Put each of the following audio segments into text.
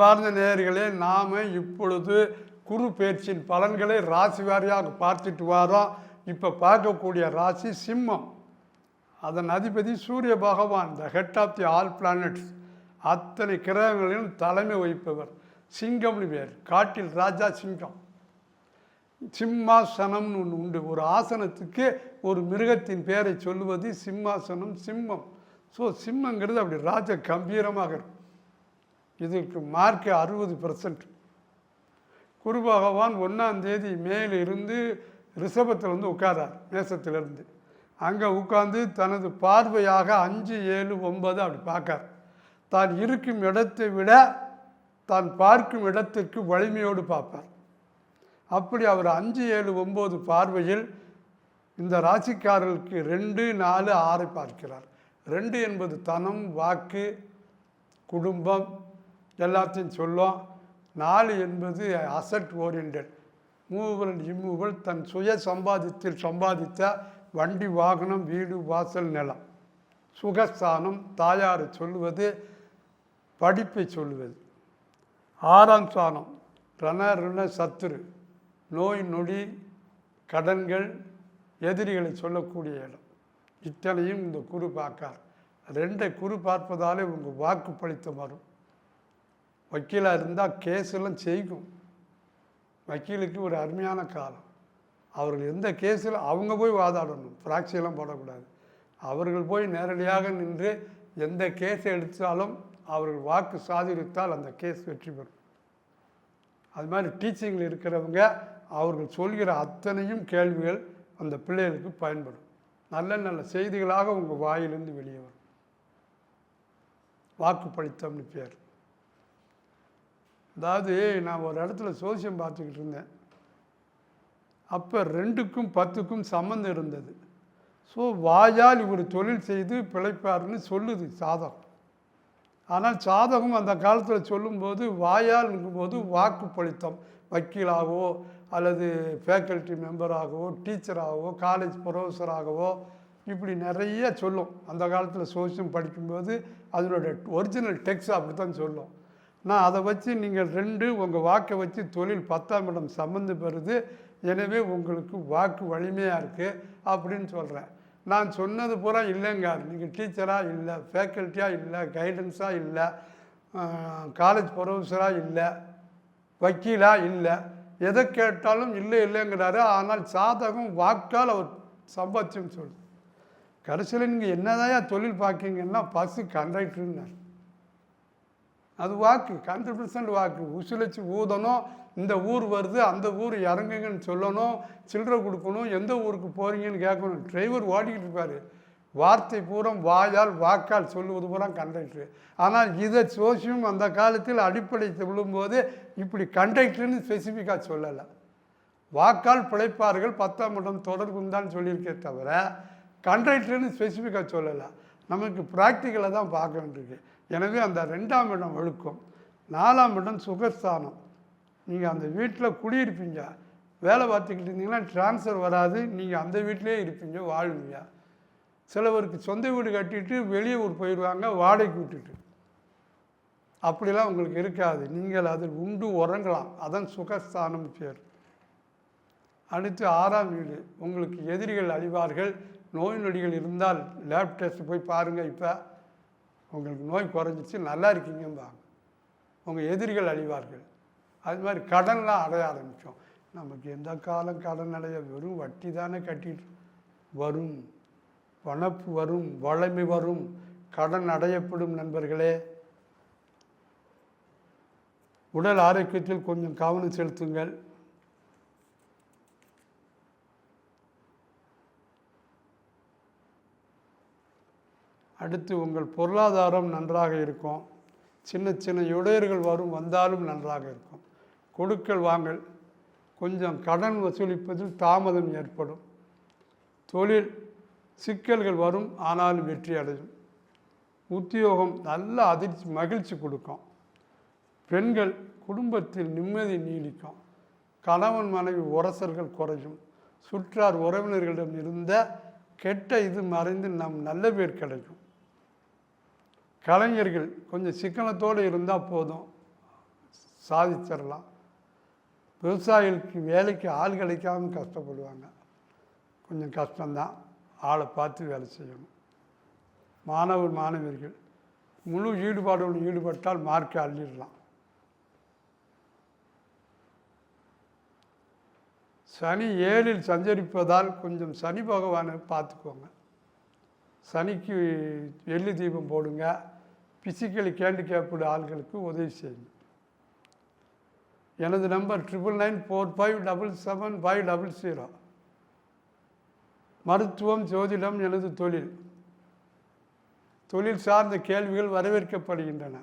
பார்ந்த நேயர்களே நாம் இப்பொழுது குரு பேச்சின் பலன்களை ராசி வாரியாக பார்த்துட்டு வரோம். இப்போ பார்க்கக்கூடிய ராசி சிம்மம். அதன் அதிபதி Surya Bhagavan the head of the all planets அத்தனை கிரகங்களிலும் தலைமை வகிப்பவர் சிங்கம்னு பேர் காட்டில் ராஜா சிங்கம். சிம்மாசனம்னு ஒன்று உண்டு. ஒரு ஆசனத்துக்கு ஒரு மிருகத்தின் பெயரை சொல்லுவது சிம்மாசனம் சிம்மம். ஸோ சிம்மங்கிறது அப்படி ராஜ கம்பீரமாக இருக்கும். இதுக்கு மார்க்கு அறுபது பர்சன்ட் குரு பகவான் ஒன்றாம் தேதி இருந்து ரிஷபத்தில் வந்து உட்காரார் மேசத்திலிருந்து அங்கே உட்கார்ந்து தனது பார்வையாக அஞ்சு ஏழு ஒன்பது அப்படி பார்க்கார். தான் இருக்கும் இடத்தை விட தான் பார்க்கும் இடத்திற்கு வலிமையோடு பார்ப்பார். அப்படி அவர் அஞ்சு ஏழு ஒம்பது பார்வையில் இந்த ராசிக்காரர்களுக்கு ரெண்டு நாலு ஆறை பார்க்கிறார். ரெண்டு என்பது தனம் வாக்கு குடும்பம் எல்லாத்தையும் சொல்லும் நாலு என்பது அசட் ஓரியன்ட் மூவல் இம்மூவல் தன் சுய சம்பாதித்தில் சம்பாதித்த வண்டி வாகனம் வீடு வாசல் நிலம். சுகஸ்தானம் தாயாரை சொல்லுவது படிப்பை சொல்லுவது. ஆறாம் ஸ்தானம் ரண ருண சத்துரு. நோய் நொடி கடன்கள் எதிரிகளை சொல்லக்கூடிய இடம். இத்தனையும் இந்த குரு பார்க்கார். ரெண்டை குரு பார்ப்பதாலே உங்கள் வாக்கு பழித்து வரும். வக்கீலாக இருந்தால் கேஸெல்லாம் செய்கும். வக்கீலுக்கு ஒரு அருமையான காலம். அவர்கள் எந்த கேஸில் அவங்க போய் வாதாடணும். ஃப்ராக்சியெல்லாம் போடக்கூடாது. அவர்கள் போய் நேரடியாக நின்று எந்த கேஸை எடுத்தாலும் அவர்கள் வாக்கு சாதித்தால் அந்த கேஸ் வெற்றி பெறும். அது மாதிரி டீச்சிங்கில் இருக்கிறவங்க அவர்கள் சொல்கிற அத்தனையும் கேள்விகள் அந்த பிள்ளைகளுக்கு பயன்படும். நல்ல நல்ல செய்திகளாக உங்கள் வாயிலிருந்து வெளியே வரும். வாக்கு படித்தம்னு பேர். அதாவது நான் ஒரு இடத்துல சோசியம் பார்த்துக்கிட்டு இருந்தேன். அப்போ ரெண்டுக்கும் பத்துக்கும் சம்மந்தம் இருந்தது. ஸோ வாயால் இவர் தொழில் செய்து பிழைப்பார்னு சொல்லுது சாதகம். ஆனால் சாதகம் அந்த காலத்தில் சொல்லும்போது வாயால் இருக்கும்போது வாக்கு பழித்தம் வக்கீலாகவோ அல்லது ஃபேக்கல்ட்டி மெம்பராகவோ டீச்சராகவோ காலேஜ் ப்ரொஃபஸராகவோ இப்படி நிறைய சொல்லும். அந்த காலத்தில் சோசியம் படிக்கும்போது அதனோட ஒரிஜினல் டெக்ஸ்ட் அப்படி தான் சொல்லும். நான் அதை வச்சு நீங்கள் ரெண்டு உங்கள் வாக்கை வச்சு தொழில் பத்தாம் இடம் சம்மந்து பெறுது. எனவே உங்களுக்கு வாக்கு வலிமையாக இருக்குது அப்படின்னு சொல்கிறேன் நான் சொன்னது பூரா இல்லைங்க. நீங்கள் டீச்சராக இல்லை ஃபேக்கல்ட்டியாக இல்லை கைடன்ஸாக இல்லை காலேஜ் ப்ரொஃபஸராக இல்லை வக்கீலாக இல்லை எதை கேட்டாலும் இல்லை இல்லைங்கிறாரு. ஆனால் சாதகம் வாக்கால் அவர் சம்பாதிச்சுன்னு சொல்லுது கடைசியில் நீங்கள் என்னதான் தொழில் பார்க்கீங்கன்னா பஸ்ஸு கண்டக்டர்னார் அது வாக்கு ஹண்ட்ரட் பர்சன்ட் வாக்கு. உசுலச்சு ஊதணும். இந்த ஊர் வருது அந்த ஊர் இறங்குங்கன்னு சொல்லணும். சில்லறை கொடுக்கணும். எந்த ஊருக்கு போகிறீங்கன்னு கேட்கணும். டிரைவர் ஓடிக்கிட்டு இருப்பார். வார்த்தை பூரம் வாயால் வாக்கால் சொல்லுவது பூரா கண்டக்டர் ஆனால் இதை சோசியம் அந்த காலத்தில் அடிப்படை விழும்போது இப்படி கண்டக்டர்னு ஸ்பெசிஃபிக்காக சொல்லலை. வாக்கால் பிழைப்பார்கள் பத்தாம் இடம் தொடர்புந்தான்னு சொல்லியிருக்கே தவிர கண்டக்டர்னு ஸ்பெசிஃபிக்காக சொல்லலை. நமக்கு ப்ராக்டிக்கலை தான் பார்க்க வேண்டியிருக்கு. எனவே அந்த ரெண்டாம் இடம் ஒழுக்கம். நாலாம் இடம் சுகஸ்தானம். நீங்கள் அந்த வீட்டில் குடியிருப்பீங்க. வேலை பார்த்துக்கிட்டு இருந்தீங்கன்னா ட்ரான்ஸ்ஃபர் வராது. நீங்கள் அந்த வீட்டிலே இருப்பீங்க வாழ்வீங்க. சிலவருக்கு சொந்த வீடு கட்டிட்டு வெளியே ஊர் போயிடுவாங்க வாடகைக்கு விட்டுட்டு. அப்படிலாம் உங்களுக்கு இருக்காது. நீங்கள் அதில் உண்டு உறங்கலாம். அதான் சுகஸ்தானம் பேர். அடுத்து ஆறாம் வீடு. உங்களுக்கு எதிரிகள் அழிவார்கள். நோய் நொடிகள் இருந்தால் லேப் டெஸ்ட் போய் பாருங்கள் இப்போ. உங்களுக்கு நோய் குறைஞ்சிச்சு நல்லா இருக்கீங்கம்பாங்க. உங்கள் எதிரிகள் அழிவார்கள். அது மாதிரி கடன்லாம் அடைய ஆரம்பித்தோம் நமக்கு எந்த காலம் கடன் அடைய? வெறும் வட்டி தானே கட்டிட்டு வரும். பணப்பு வரும். வளமை வரும். கடன் அடையப்படும் நண்பர்களே. உடல் ஆரோக்கியத்தில் கொஞ்சம் கவனம் செலுத்துங்கள். அடுத்து உங்கள் பொருளாதாரம் நன்றாக இருக்கும். சின்ன சின்ன இடையர்கள் வரும் வந்தாலும் நன்றாக இருக்கும். கொடுக்கல் வாங்கல் கொஞ்சம் கடன் வசூலிப்பதில் தாமதம் ஏற்படும். தொழில் சிக்கல்கள் வரும் ஆனாலும் வெற்றி அடையும். உத்தியோகம் நல்ல அதிர்ச்சி மகிழ்ச்சி கொடுக்கும். பெண்கள் குடும்பத்தில் நிம்மதி நீடிக்கும். கணவன் மனைவி உரசல்கள் குறையும். சுற்றார் உறவினர்களிடம் இருந்த கெட்ட இது மறைந்து நம் நல்ல பேர் கிடைக்கும். கலைஞர்கள் கொஞ்சம் சிக்கனத்தோடு இருந்தால் போதும். சாதிச்சிடலாம் விவசாயிகளுக்கு வேலைக்கு ஆள் கிடைக்காம கஷ்டப்படுவாங்க. கொஞ்சம் கஷ்டம்தான். ஆளை பார்த்து வேலை செய்யணும். மாணவர் மாணவியர்கள் முழு ஈடுபாடோடு ஈடுபட்டால் மார்க்கை அள்ளிடலாம். சனி ஏழில் சஞ்சரிப்பதால் கொஞ்சம் சனி பகவானை பார்த்துக்கோங்க. சனிக்கு வெள்ளி தீபம் போடுங்க. பிசிக்கலி கேண்டிகேப்டு ஆள்களுக்கு உதவி செய்யுங்க எனது number triple nine four five double seven five double zero. மருத்துவம் ஜோதிடம் எனது தொழில். தொழில் சார்ந்த கேள்விகள் வரவேற்கப்படுகின்றன.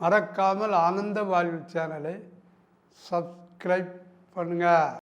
மறக்காமல் ஆனந்த வாழ்வு சேனலை சப்ஸ்கிரைப் பண்ணுங்கள்